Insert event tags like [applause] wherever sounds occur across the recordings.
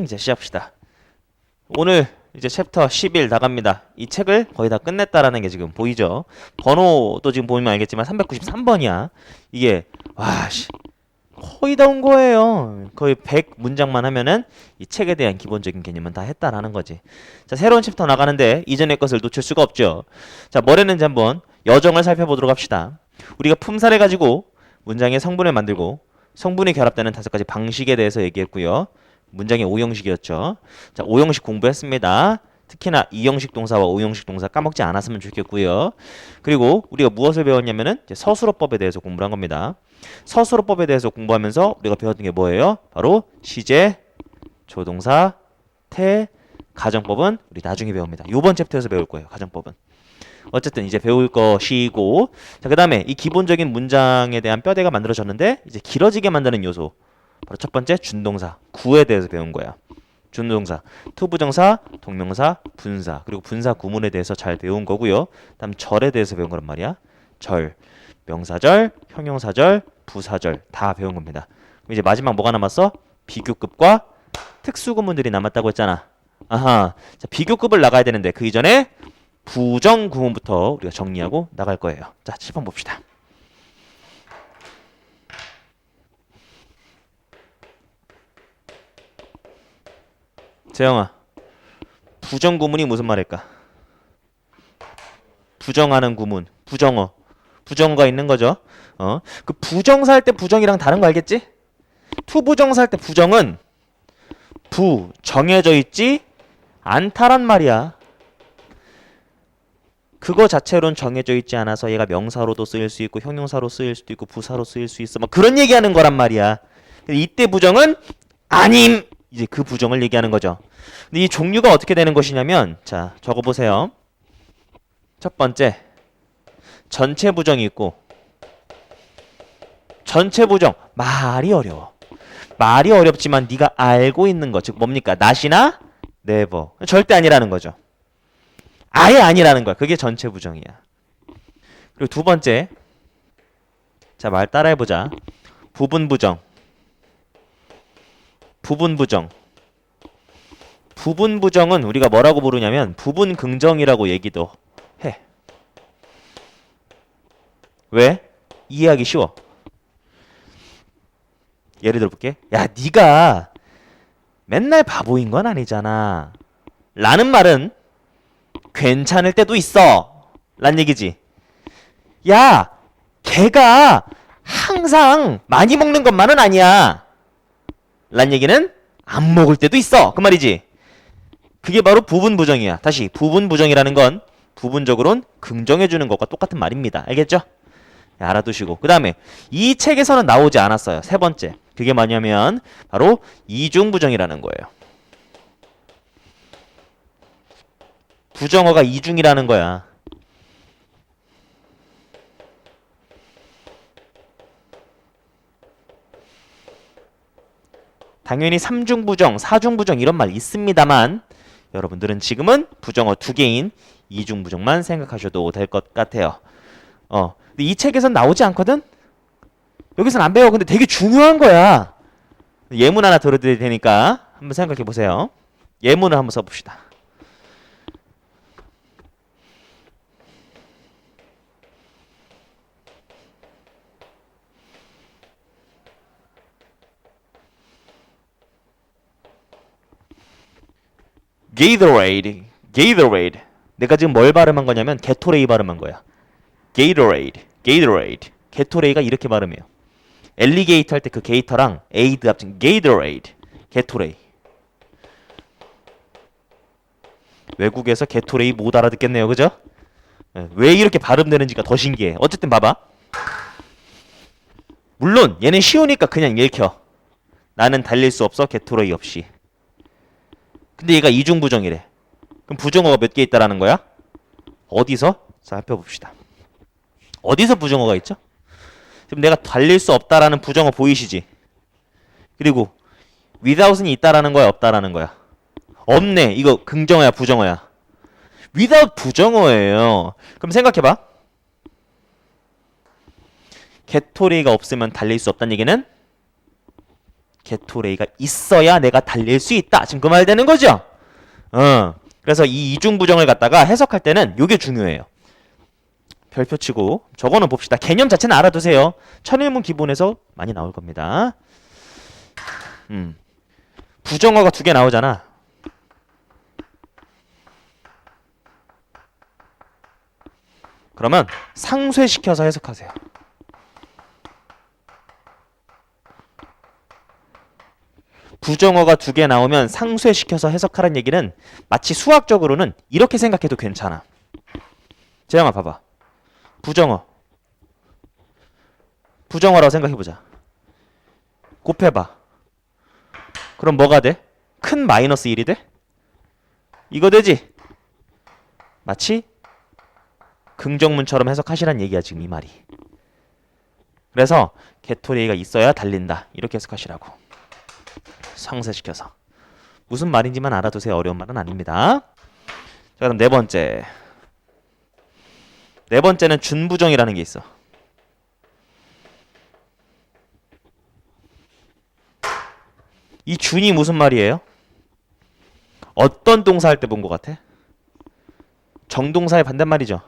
음, 이제 시작합시다. 오늘 이제 챕터 11 나갑니다. 이 책을 거의 다 끝냈다라는 게 지금 보이죠? 번호도 지금 보면 알겠지만 393번이야. 이게 와 씨. 거의 다 온 거예요. 거의 100 문장만 하면은 이 책에 대한 기본적인 개념은 다 했다라는 거지. 자, 새로운 챕터 나가는데 이전의 것을 놓칠 수가 없죠. 자, 뭘 했는지 한번 여정을 살펴보도록 합시다. 우리가 품사를 가지고 문장의 성분을 만들고 성분이 결합되는 다섯 가지 방식에 대해서 얘기했고요. 문장의 오형식이었죠. 자, 오형식 공부했습니다. 특히나 이형식 동사와 오형식 동사 까먹지 않았으면 좋겠고요. 그리고 우리가 무엇을 배웠냐면은 서술어법에 대해서 공부를 한 겁니다. 서술어법에 대해서 공부하면서 우리가 배웠던 게 뭐예요? 바로 시제, 조동사, 태, 가정법은 우리 나중에 배웁니다. 이번 챕터에서 배울 거예요. 가정법은. 어쨌든 이제 배울 것이고 자 그다음에 이 기본적인 문장에 대한 뼈대가 만들어졌는데 이제 길어지게 만드는 요소 바로 첫 번째 준동사 구에 대해서 배운 거야. 준동사, 투부정사, 동명사, 분사 그리고 분사 구문에 대해서 잘 배운 거고요. 다음 절에 대해서 배운 거란 말이야. 절, 명사절, 형용사절, 부사절 다 배운 겁니다. 그럼 이제 마지막 뭐가 남았어? 비교급과 특수구문들이 남았다고 했잖아. 아하, 자 비교급을 나가야 되는데 그 이전에 부정 구문부터 우리가 정리하고 나갈 거예요. 자, 7번 봅시다. 재영아, 부정 구문이 무슨 말일까? 부정하는 구문, 부정어, 부정어가 있는 거죠. 어, 그 부정사 할 때 부정이랑 다른 거 알겠지? 투부정사 할 때 부정은 부 정해져 있지 않다란 말이야. 그거 자체로는 정해져 있지 않아서 얘가 명사로도 쓰일 수 있고 형용사로 쓰일 수도 있고 부사로 쓰일 수 있어. 막 그런 얘기하는 거란 말이야. 이때 부정은 아님 이제 그 부정을 얘기하는 거죠. 근데 이 종류가 어떻게 되는 것이냐면 자 적어 보세요. 첫 번째 전체 부정이 있고 전체 부정 말이 어려워. 말이 어렵지만 네가 알고 있는 것 즉 뭡니까? not이나 never 절대 아니라는 거죠. 아예 아니라는 거야. 그게 전체 부정이야. 그리고 두 번째. 자, 말 따라해 보자. 부분 부정. 부분 부정. 부분 부정은 우리가 뭐라고 부르냐면 부분 긍정이라고 얘기도 해. 왜? 이해하기 쉬워. 예를 들어 볼게. 야, 네가 맨날 바보인 건 아니잖아. 라는 말은 괜찮을 때도 있어. 란 얘기지. 야, 걔가 항상 많이 먹는 것만은 아니야. 란 얘기는 안 먹을 때도 있어. 그 말이지. 그게 바로 부분 부정이야. 다시 부분 부정이라는 건 부분적으로는 긍정해 주는 것과 똑같은 말입니다. 알겠죠? 네, 알아두시고. 그 다음에 이 책에서는 나오지 않았어요. 세 번째. 그게 뭐냐면 바로 이중 부정이라는 거예요. 부정어가 이중이라는 거야. 당연히 삼중 부정, 사중 부정 이런 말 있습니다만 여러분들은 지금은 부정어 두 개인 이중 부정만 생각하셔도 될 것 같아요. 어, 근데 이 책에선 나오지 않거든. 여기선 안 배워. 근데 되게 중요한 거야. 예문 하나 들어드릴 테니까 한번 생각해 보세요. 예문을 한번 써봅시다. Gatorade, Gatorade. 내가 지금 뭘 발음한 거냐면 게토레이 발음한 거야. Gatorade, Gatorade. 게토레이가 이렇게 발음해요. 엘리게이터 할 때 그 게이터랑 에이드 합친 Gatorade, 게토레이. 외국에서 게토레이 못 알아듣겠네요, 그죠? 예, 왜 이렇게 발음되는지가 더 신기해. 어쨌든 봐봐. 물론 얘는 쉬우니까 그냥 읽혀. 나는 달릴 수 없어 게토레이 없이. 근데 얘가 이중 부정이래. 그럼 부정어가 몇 개 있다라는 거야? 어디서? 자, 살펴봅시다. 어디서 부정어가 있죠? 지금 내가 달릴 수 없다라는 부정어 보이시지? 그리고 without은 있다라는 거야, 없다라는 거야? 없네. 이거 긍정어야, 부정어야? without 부정어예요. 그럼 생각해봐. 게토리가 없으면 달릴 수 없다는 얘기는 게토레이가 있어야 내가 달릴 수 있다. 지금 그 말 되는 거죠? 어. 그래서 이 이중 부정을 갖다가 해석할 때는 요게 중요해요. 별표 치고 저거는 봅시다. 개념 자체는 알아두세요. 천일문 기본에서 많이 나올 겁니다. 음. 부정어가 두 개 나오잖아. 그러면 상쇄시켜서 해석하세요. 부정어가 두 개 나오면 상쇄시켜서 해석하라는 얘기는 마치 수학적으로는 이렇게 생각해도 괜찮아. 재영아 봐봐. 부정어. 부정어라고 생각해보자. 곱해봐. 그럼 뭐가 돼? 큰 마이너스 1이 돼? 이거 되지? 마치 긍정문처럼 해석하시란 얘기야 지금 이 말이. 그래서 게토레이가 있어야 달린다 이렇게 해석하시라고. 상쇄시켜서 무슨 말인지만 알아두세요. 어려운 말은 아닙니다. 자 그럼 네 번째. 네 번째는 준부정이라는 게 있어. 이 준이 무슨 말이에요? 어떤 동사 할 때 본 것 같아? 정동사의 반대말이죠.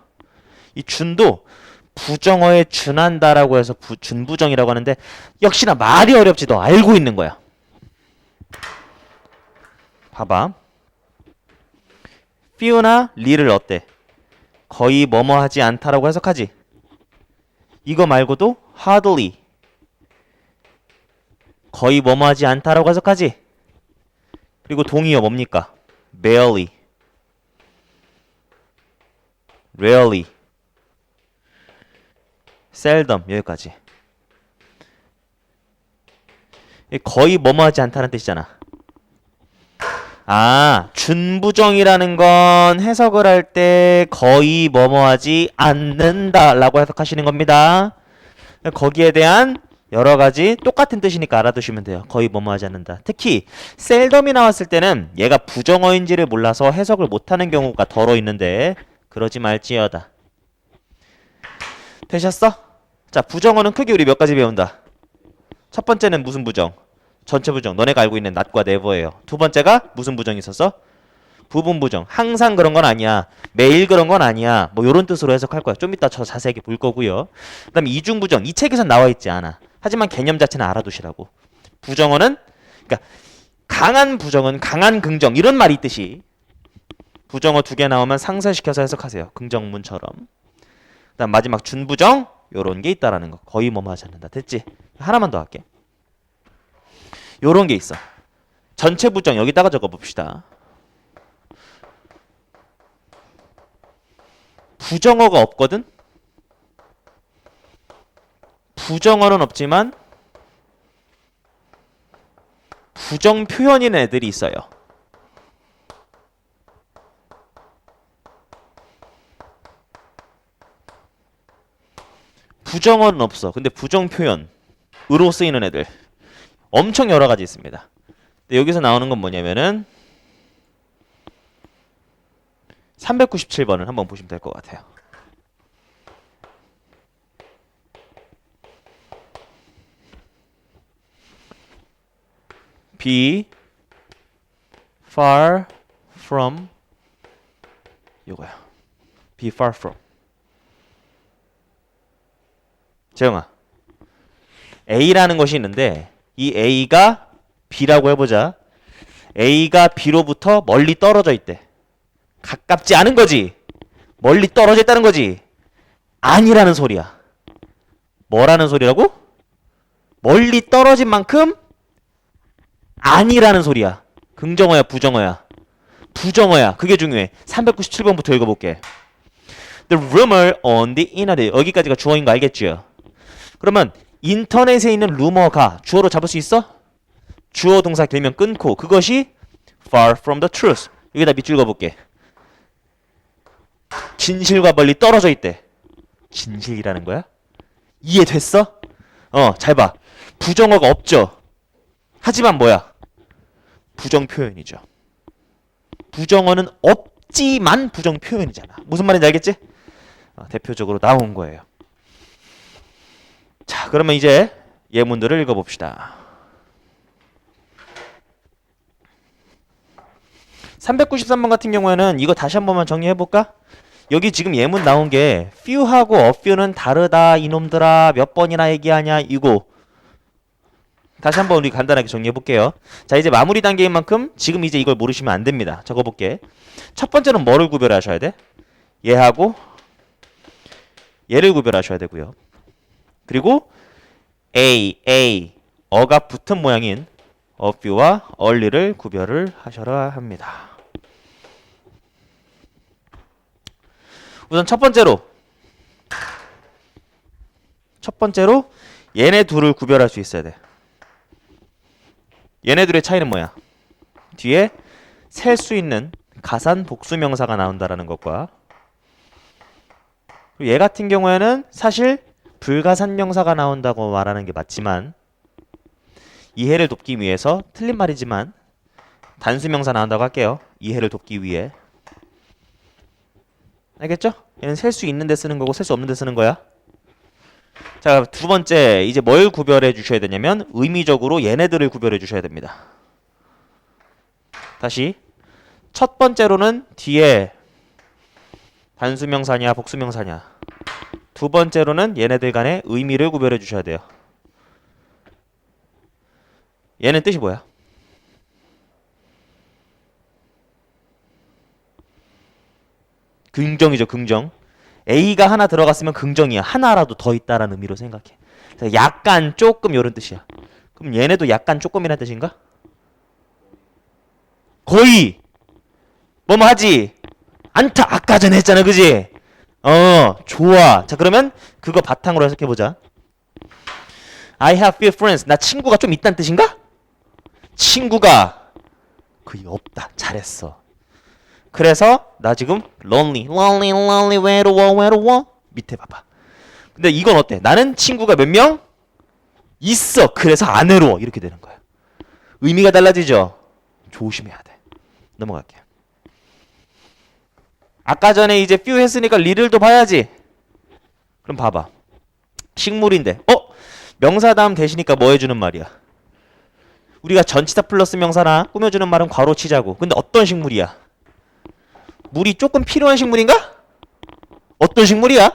이 준도 부정어에 준한다라고 해서 부, 준부정이라고 하는데 역시나 말이 어렵지 너 알고 있는 거야. 봐봐. 피오나 리를 어때? 거의 뭐뭐 하지 않다라고 해석하지. 이거 말고도 hardly 거의 뭐뭐 하지 않다라고 해석하지. 그리고 동의어 뭡니까? barely rarely seldom 여기까지. 이 거의 뭐뭐 하지 않다는 뜻이잖아. 아, 준부정이라는 건 해석을 할 때 거의 뭐뭐 하지 않는다라고 해석하시는 겁니다. 거기에 대한 여러 가지 똑같은 뜻이니까 알아두시면 돼요. 거의 뭐뭐 하지 않는다. 특히 셀덤이 나왔을 때는 얘가 부정어인지를 몰라서 해석을 못하는 경우가 덜어 있는데 그러지 말지어다. 되셨어? 자, 부정어는 크게 우리 몇 가지 배운다. 첫 번째는 무슨 부정? 전체 부정. 너네가 알고 있는 not과 never예요. 두 번째가 무슨 부정이 있었어? 부분 부정. 항상 그런 건 아니야. 매일 그런 건 아니야. 뭐 요런 뜻으로 해석할 거야. 좀 이따 저 자세하게 볼 거고요. 그다음에 이중 부정. 이 책에선 나와 있지 않아. 하지만 개념 자체는 알아두시라고. 부정어는 그러니까 강한 부정은 강한 긍정 이런 말이 있듯이 부정어 두 개 나오면 상쇄시켜서 해석하세요. 긍정문처럼. 그다음 마지막 준부정 요런 게 있다라는 거. 거의 뭐뭐 하지 않는다. 됐지? 하나만 더 할게. 요런 게 있어. 전체 부정 여기다가 적어 봅시다. 부정어가 없거든? 부정어는 없지만 부정 표현인 애들이 있어요. 부정어는 없어. 근데 부정 표현으로 쓰이는 애들 엄청 여러 가지 있습니다. 근데 여기서 나오는 건 뭐냐면은 397번을 한번 보시면 될 것 같아요. be far from 이거야. be far from. 재영아. A라는 것이 있는데 이 A가 B라고 해보자. A가 B로부터 멀리 떨어져 있대. 가깝지 않은 거지. 멀리 떨어져 있다는 거지. 아니라는 소리야. 뭐라는 소리라고? 멀리 떨어진 만큼 아니라는 소리야. 긍정어야, 부정어야. 부정어야. 그게 중요해. 397번부터 읽어볼게. The rumor on the internet. 여기까지가 주어인 거 알겠죠? 그러면 인터넷에 있는 루머가 주어로 잡을 수 있어? 주어 동사 길면 끊고 그것이 far from the truth. 여기다 밑줄 그어볼게. 진실과 멀리 떨어져 있대. 진실이라는 거야? 이해됐어? 어, 잘 봐. 부정어가 없죠. 하지만 뭐야? 부정 표현이죠. 부정어는 없지만 부정 표현이잖아. 무슨 말인지 알겠지? 어, 대표적으로 나온 거예요. 자, 그러면 이제 예문들을 읽어봅시다. 393번 같은 경우에는 이거 다시 한 번만 정리해볼까? 여기 지금 예문 나온 게 few하고 a few는 다르다 이놈들아 몇 번이나 얘기하냐 이거 다시 한번 우리 간단하게 정리해볼게요. 자 이제 마무리 단계인 만큼 지금 이제 이걸 모르시면 안 됩니다. 적어볼게. 첫 번째는 뭐를 구별하셔야 돼? 얘하고 얘를 구별하셔야 되고요. 그리고 A, A, 어가 붙은 모양인 few와 early를 구별을 하셔야 합니다. 우선 첫 번째로 첫 번째로 얘네 둘을 구별할 수 있어야 돼. 얘네 둘의 차이는 뭐야? 뒤에 셀 수 있는 가산 복수 명사가 나온다라는 것과 얘 같은 경우에는 사실 불가산 명사가 나온다고 말하는 게 맞지만 이해를 돕기 위해서 틀린 말이지만 단수 명사 나온다고 할게요. 이해를 돕기 위해 알겠죠? 얘는 셀 수 있는 데 쓰는 거고 셀 수 없는 데 쓰는 거야. 자, 두 번째 이제 뭘 구별해 주셔야 되냐면 의미적으로 얘네들을 구별해 주셔야 됩니다. 다시 첫 번째로는 뒤에 단수명사냐 복수명사냐 두 번째로는 얘네들 간의 의미를 구별해 주셔야 돼요. 얘는 뜻이 뭐야? 긍정이죠, 긍정. A가 하나 들어갔으면 긍정이야. 하나라도 더 있다라는 의미로 생각해. 약간, 조금 이런 뜻이야. 그럼 얘네도 약간, 조금이라는 뜻인가? 거의 뭐뭐 하지 않다. 아까 전에 했잖아, 그지? 어, 좋아. 자, 그러면 그거 바탕으로 해석해 보자. I have few friends. 나 친구가 좀 있다는 뜻인가? 친구가 거의 없다. 잘했어. 그래서 나 지금 lonely, lonely, lonely, 외로워, 외로워. 밑에 봐봐. 근데 이건 어때? 나는 친구가 몇 명? 있어. 그래서 안 외로워. 이렇게 되는 거야. 의미가 달라지죠? 조심해야 돼. 넘어갈게요. 아까 전에 이제 few 했으니까 리를도 봐야지. 그럼 봐봐. 식물인데, 어? 명사 다음 대시니까 뭐 해주는 말이야? 우리가 전치사 플러스 명사나 꾸며주는 말은 괄호 치자고. 근데 어떤 식물이야? 물이 조금 필요한 식물인가? 어떤 식물이야?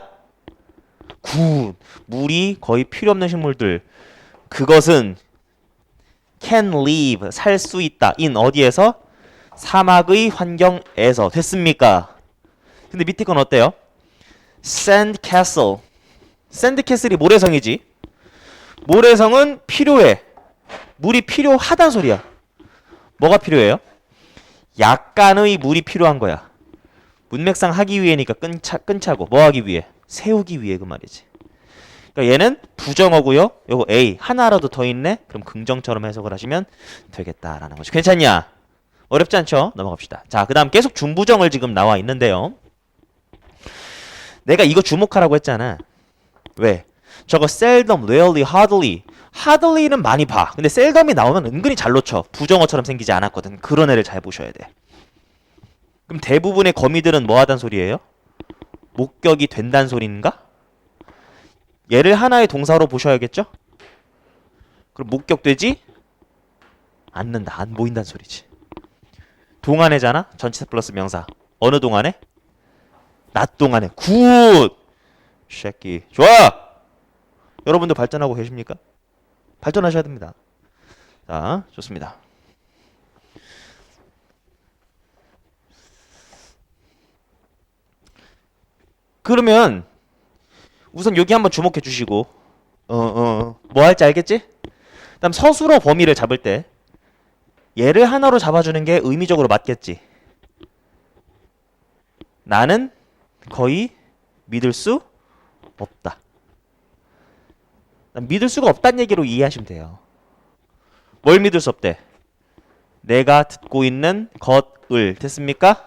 굿. 물이 거의 필요 없는 식물들. 그것은 can live 살 수 있다. in 어디에서? 사막의 환경에서 됐습니까? 근데 밑에 건 어때요? sand castle. sand castle이 모래성이지. 모래성은 필요해. 물이 필요하단 소리야. 뭐가 필요해요? 약간의 물이 필요한 거야. 문맥상 하기 위해니까 끈차, 끈차고 뭐 하기 위해? 세우기 위해 그 말이지. 그러니까 얘는 부정어고요. 요거 A 하나라도 더 있네. 그럼 긍정처럼 해석을 하시면 되겠다라는 거죠. 괜찮냐? 어렵지 않죠? 넘어갑시다. 자, 그다음 계속 중부정을 지금 나와 있는데요. 내가 이거 주목하라고 했잖아. 왜? 저거 seldom, rarely, hardly. hardly는 많이 봐. 근데 seldom이 나오면 은근히 잘 놓쳐. 부정어처럼 생기지 않았거든. 그런 애를 잘 보셔야 돼. 그럼 대부분의 거미들은 뭐 하단 소리예요? 목격이 된단 소리인가? 얘를 하나의 동사로 보셔야겠죠? 그럼 목격되지? 않는다. 안 보인다는 소리지. 동안에잖아. 전치사 플러스 명사. 어느 동안에? 낮 동안에. 굿! 쉐끼. 좋아! 여러분들 발전하고 계십니까? 발전하셔야 됩니다. 자, 좋습니다. 그러면 우선 여기 한번 주목해 주시고 어, 어, 뭐 할지 알겠지? 그다음 서술어 범위를 잡을 때 얘를 하나로 잡아주는 게 의미적으로 맞겠지. 나는 거의 믿을 수 없다. 난 믿을 수가 없다는 얘기로 이해하시면 돼요. 뭘 믿을 수 없대? 내가 듣고 있는 것을 됐습니까?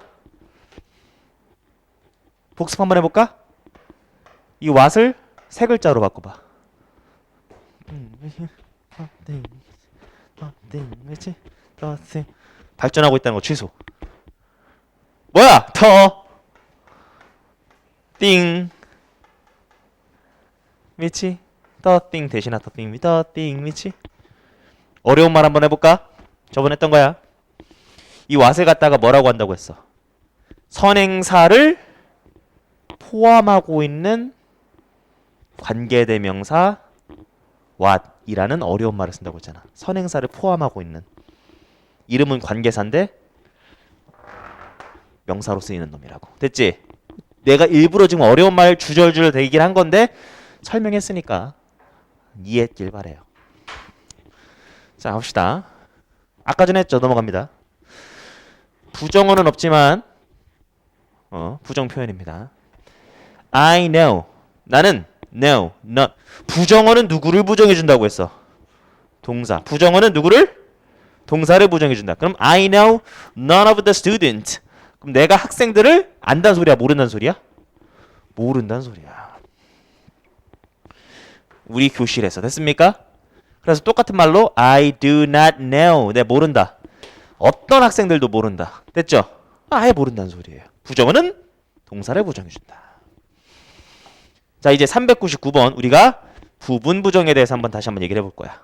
복습 한번 해볼까? 이 왓을 세 글자로 바꿔봐. 발전하고 있다는 거 취소. 뭐야? 더. 띵. 미치. 더띵 대신에 더띵 더띵 미치. 어려운 말 한번 해볼까? 저번 했던 거야. 이 what을 갖다가 뭐라고 한다고 했어? 선행사를 포함하고 있는 관계대명사 what이라는 어려운 말을 쓴다고 했잖아. 선행사를 포함하고 있는 이름은 관계사인데 명사로 쓰이는 놈이라고. 됐지? 내가 일부러 지금 어려운 말 주절주절 대기를 한 건데 설명했으니까 이해했길 바래요. 자, 봅시다. 아까 전에 했죠. 넘어갑니다. 부정어는 없지만 어, 부정 표현입니다. I know. 나는 know, not. 부정어는 누구를 부정해 준다고 했어? 동사. 부정어는 누구를? 동사를 부정해 준다. 그럼 I know none of the student. 그럼 내가 학생들을 안다는 소리야, 모른다는 소리야? 모른다는 소리야. 우리 교실에서 됐습니까? 그래서 똑같은 말로 I do not know. 내 모른다. 어떤 학생들도 모른다. 됐죠? 아예 모른다는 소리예요. 부정어는 동사를 부정해 준다. 자, 이제 399번 우리가 부분 부정에 대해서 한번 다시 한번 얘기를 해볼 거야.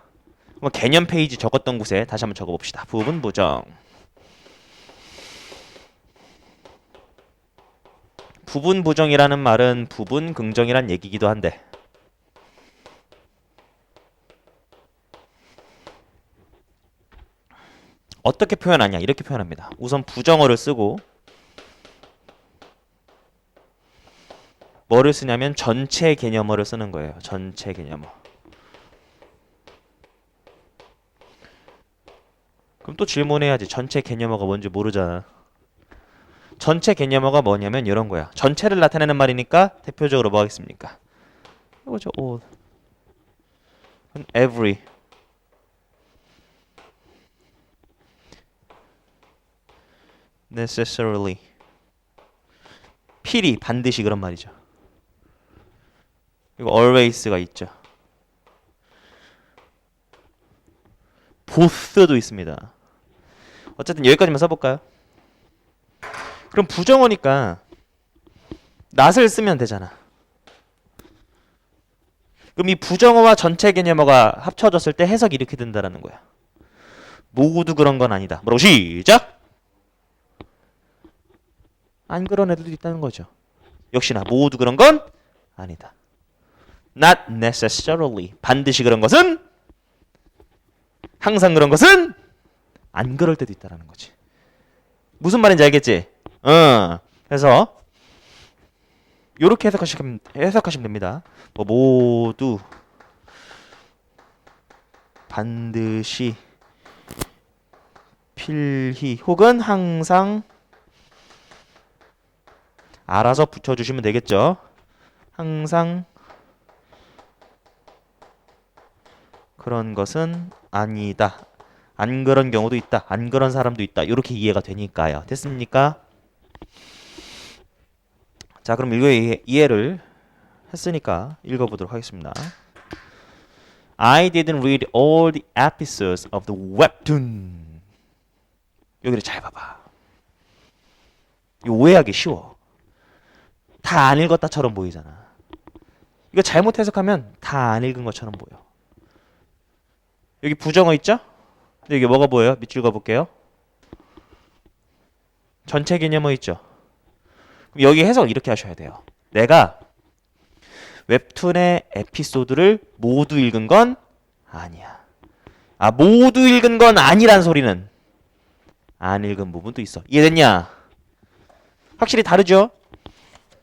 한번 개념 페이지 적었던 곳에 다시 한번 적어 봅시다. 부분 부정. 부분 부정이라는 말은 부분 긍정이란 얘기기도 한데 어떻게 표현하냐 이렇게 표현합니다. 우선 부정어를 쓰고 뭐를 쓰냐면 전체 개념어를 쓰는 거예요. 전체 개념어. 그럼 또 질문해야지. 전체 개념어가 뭔지 모르잖아. 전체 개념어가 뭐냐면 이런 거야. 전체를 나타내는 말이니까 대표적으로 뭐 하겠습니까? 이거죠. all. every. necessarily. 필히 반드시 그런 말이죠. 그리고 always가 있죠. both도 있습니다. 어쨌든 여기까지만 써볼까요? 그럼 부정어니까 not을 쓰면 되잖아. 그럼 이 부정어와 전체 개념어가 합쳐졌을 때 해석이 이렇게 된다라는 거야. 모두 그런 건 아니다. 뭐라고 시작! 안 그런 애들도 있다는 거죠. 역시나 모두 그런 건 아니다. Not necessarily. 반드시 그런 것은 항상 그런 것은 안 그럴 때도 있다라는 거지. 무슨 말인지 알겠지? 어. 그래서 요렇게 해석하시면 해석하시면 됩니다. 뭐 모두 반드시 필히 혹은 항상 알아서 붙여주시면 되겠죠. 항상 그런 것은 아니다. 안 그런 경우도 있다. 안 그런 사람도 있다. 이렇게 이해가 되니까요. 됐습니까? 자, 그럼 이거 이해, 이해를 했으니까 읽어보도록 하겠습니다. I didn't read all the episodes of the webtoon. 여기를 잘 봐봐. 이거 오해하기 쉬워. 다 안 읽었다처럼 보이잖아. 이거 잘못 해석하면 다 안 읽은 것처럼 보여. 여기 부정어 있죠? 근데 이게 뭐가 보여요? 밑줄 그어볼게요. 전체 개념어 있죠? 그럼 여기 해석 이렇게 하셔야 돼요. 내가 웹툰의 에피소드를 모두 읽은 건 아니야. 아, 모두 읽은 건 아니란 소리는 안 읽은 부분도 있어. 이해됐냐? 확실히 다르죠?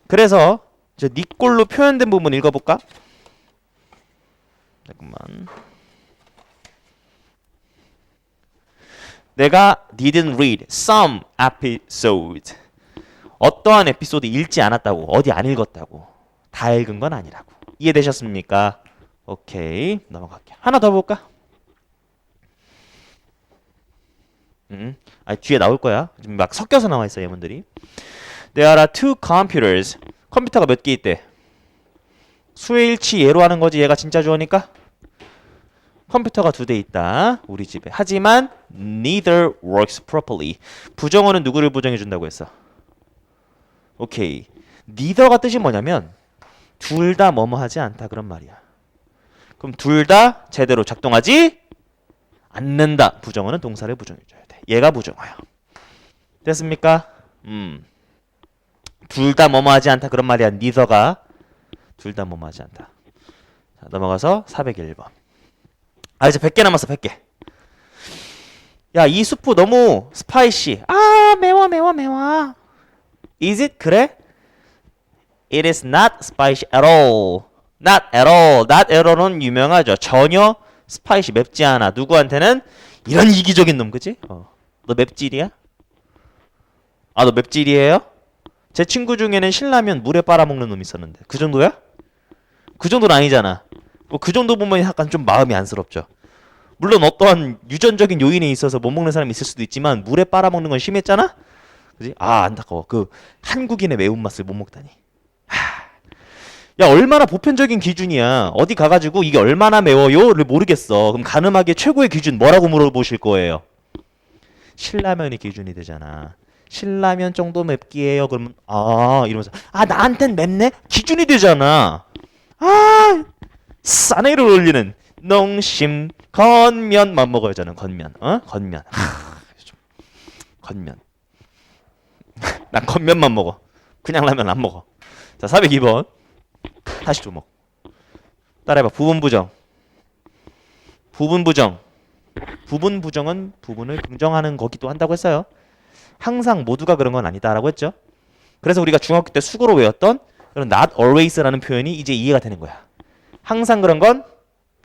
그래서 저 니꼴로 표현된 부분 읽어볼까? 잠깐만. 내가 didn't read some episode. 어떠한 에피소드 읽지 않았다고. 어디 안 읽었다고. 다 읽은 건 아니라고. 이해되셨습니까? 오케이. 넘어갈게요. 하나 더 볼까? 음. 아, 뒤에 나올 거야. 지금 막 섞여서 나와 있어, 얘문들이. There are two computers. 컴퓨터가 몇 개 있대? 수일치 예로 하는 거지. 얘가 진짜 주어니까. 컴퓨터가 두 대 있다. 우리 집에. 하지만 neither works properly. 부정어는 누구를 부정해 준다고 했어? 오케이. neither가 뜻이 뭐냐면 둘 다 뭐뭐 하지 않다 그런 말이야. 그럼 둘 다 제대로 작동하지 않는다. 부정어는 동사를 부정해 줘야 돼. 얘가 부정어야. 됐습니까? 음. 둘 다 뭐뭐 하지 않다 그런 말이야. 니더가 둘 다 뭐뭐 하지 않다. 자, 넘어가서 401번. 아 이제 100개 남았어 100개. 야 이 수프 너무 스파이시. 아 매워 매워 매워. Is it 그래? It is not spicy at all. Not at all. Not at all은 유명하죠. 전혀 스파이시 맵지 않아. 누구한테는 이런 이기적인 놈, 그지? 어. 너 맵찔이야? 아, 너 맵찔이에요? 제 친구 중에는 신라면 물에 빨아먹는 놈 있었는데 그 정도야? 그 정도는 아니잖아. 뭐 그 정도 보면 약간 좀 마음이 안쓰럽죠. 물론 어떠한 유전적인 요인에 있어서 못 먹는 사람이 있을 수도 있지만 물에 빨아먹는 건 심했잖아. 그지? 아 안타까워. 그 한국인의 매운맛을 못 먹다니. 하. 야 얼마나 보편적인 기준이야. 어디 가가지고 이게 얼마나 매워요를 모르겠어. 그럼 가늠하게 최고의 기준 뭐라고 물어보실 거예요? 신라면이 기준이 되잖아. 신라면 정도 맵기예요. 그러면 아 이러면서 아 나한텐 맵네 기준이 되잖아. 아 사내를 올리는 농심 건면만 먹어야 저는 건면. 어? 건면. 하, 좀, 건면. [laughs] 난 건면만 먹어. 그냥 라면 안 먹어. 자 402번. 다시 조목. 따라해봐. 부분 부정. 부분 부정. 부분 부정은 부분을 긍정하는 거기도 한다고 했어요. 항상 모두가 그런 건 아니다라고 했죠. 그래서 우리가 중학교 때 수고로 외웠던 그런 not always라는 표현이 이제 이해가 되는 거야 항상 그런 건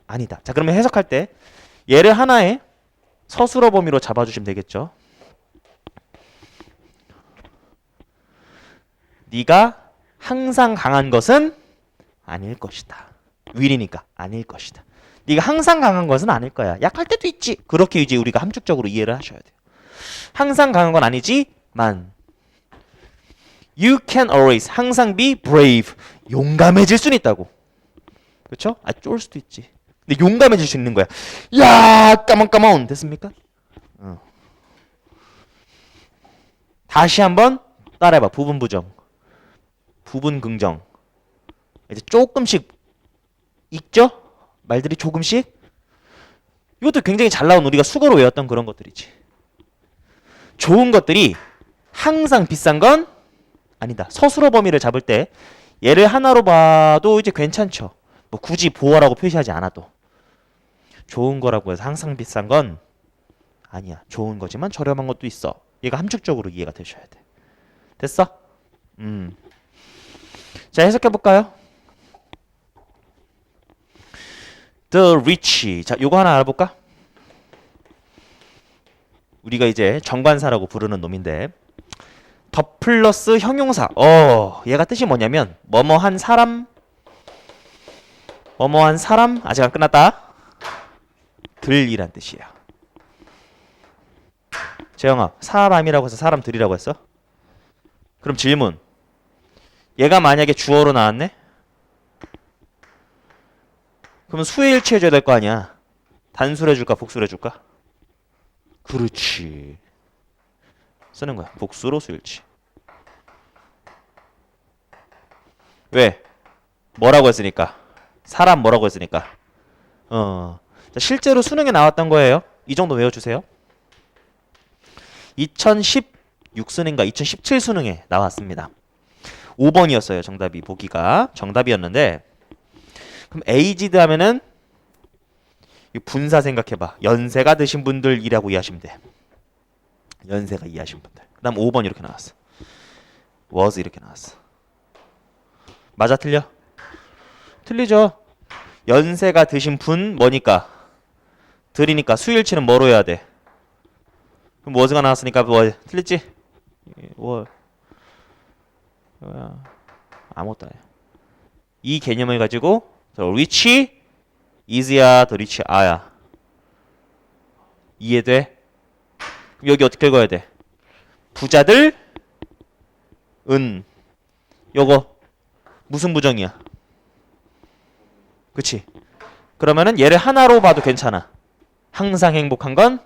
아니다. 자, 그러면 해석할 때 얘를 하나의 서술어 범위로 잡아주시면 되겠죠. 네가 항상 강한 것은 아닐 것이다. will이니까 아닐 것이다. 네가 항상 강한 것은 아닐 거야. 약할 때도 있지. 그렇게 이제 우리가 함축적으로 이해를 하셔야 돼요. 항상 강한 건 아니지만 you can always 항상 be brave 용감해질 수는 있다고. 그렇죠? 아, 쫄 수도 있지. 근데 용감해질 수 있는 거야. 야, 까만 까만 됐습니까? 어. 다시 한번 따라해봐. 부분 부정, 부분 긍정. 이제 조금씩 있죠? 말들이 조금씩. 이것도 굉장히 잘 나온 우리가 수거로 외웠던 그런 것들이지. 좋은 것들이 항상 비싼 건 아니다. 서술어 범위를 잡을 때 얘를 하나로 봐도 이제 괜찮죠. 뭐 굳이 보어라고 표시하지 않아도 좋은 거라고 해서 항상 비싼 건 아니야. 좋은 거지만 저렴한 것도 있어. 얘가 함축적으로 이해가 되셔야 돼. 됐어? 음. 자, 해석해 볼까요? The rich. 자, 요거 하나 알아볼까? 우리가 이제 정관사라고 부르는 놈인데 더 플러스 형용사. 어, 얘가 뜻이 뭐냐면 뭐뭐한 사람 뭐뭐한 사람 아직 안 끝났다. 들이란 뜻이야. 재영아, 사람이라고 해서 사람들이라고 했어? 그럼 질문. 얘가 만약에 주어로 나왔네? 그러면 수의 일치 해줘야 될 거 아니야. 단수를 해줄까, 복수를 해줄까? 그렇지. 쓰는 거야. 복수로 수일치. 왜? 뭐라고 했으니까? 사람 뭐라고 했으니까? 어. 자, 실제로 수능에 나왔던 거예요. 이 정도 외워주세요. 2016 수능인가 2017 수능에 나왔습니다. 5번이었어요. 정답이 보기가 정답이었는데 그럼 에이지드 하면은 이 분사 생각해봐. 연세가 드신 분들이라고 이해하시면 돼. 연세가 이해하신 분들. 그 다음 5번 이렇게 나왔어. was 이렇게 나왔어. 맞아 틀려? 틀리죠. 연세가 드신 분 뭐니까 들이니까 수일치는 뭐로 해야 돼? 그럼 was가 나왔으니까 뭐? 뭐 뭐야 아무것도 아니야. 이 개념을 가지고 rich is야 더 rich 아야 이해돼? 그럼 여기 어떻게 읽어야 돼? 부자들 은 요거 무슨 부정이야? 그치? 그러면은 얘를 하나로 봐도 괜찮아. 항상 행복한 건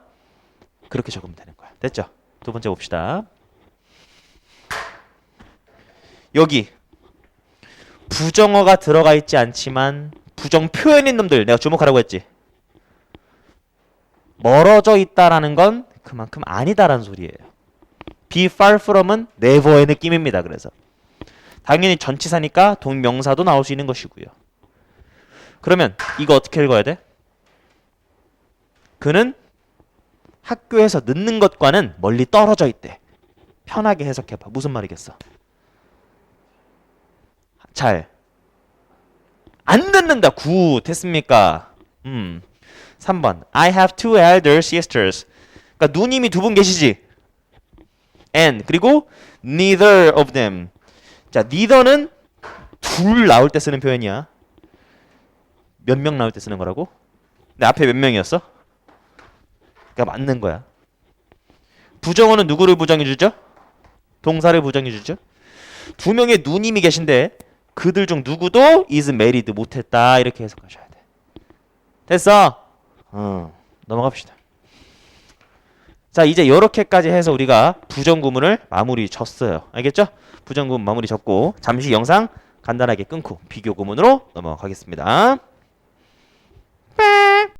그렇게 적으면 되는 거야. 됐죠? 두 번째 봅시다. 여기 부정어가 들어가 있지 않지만 부정 표현인 놈들 내가 주목하라고 했지. 멀어져 있다라는 건 그만큼 아니다라는 소리예요. be far from은 never의 느낌입니다. 그래서 당연히 전치사니까 동명사도 나올 수 있는 것이고요. 그러면 이거 어떻게 읽어야 돼? 그는 학교에서 늦는 것과는 멀리 떨어져 있대. 편하게 해석해봐. 무슨 말이겠어? 잘. 안 듣는다. 굿. 했습니까? 음. 3번. I have two elder sisters. 그러니까 누님이 두 분 계시지. and 그리고 neither of them. 자, neither는 둘 나올 때 쓰는 표현이야. 몇 명 나올 때 쓰는 거라고? 근데 앞에 몇 명이었어? 그러니까 맞는 거야. 부정어는 누구를 부정해 주죠? 동사를 부정해 주죠. 두 명의 누님이 계신데 그들 중 누구도 is married 못했다 이렇게 해석하셔야 돼. 됐어? 어, 넘어갑시다. 자 이제 이렇게까지 해서 우리가 부정구문을 마무리 졌어요. 알겠죠? 부정구문 마무리 졌고 잠시 영상 간단하게 끊고 비교구문으로 넘어가겠습니다.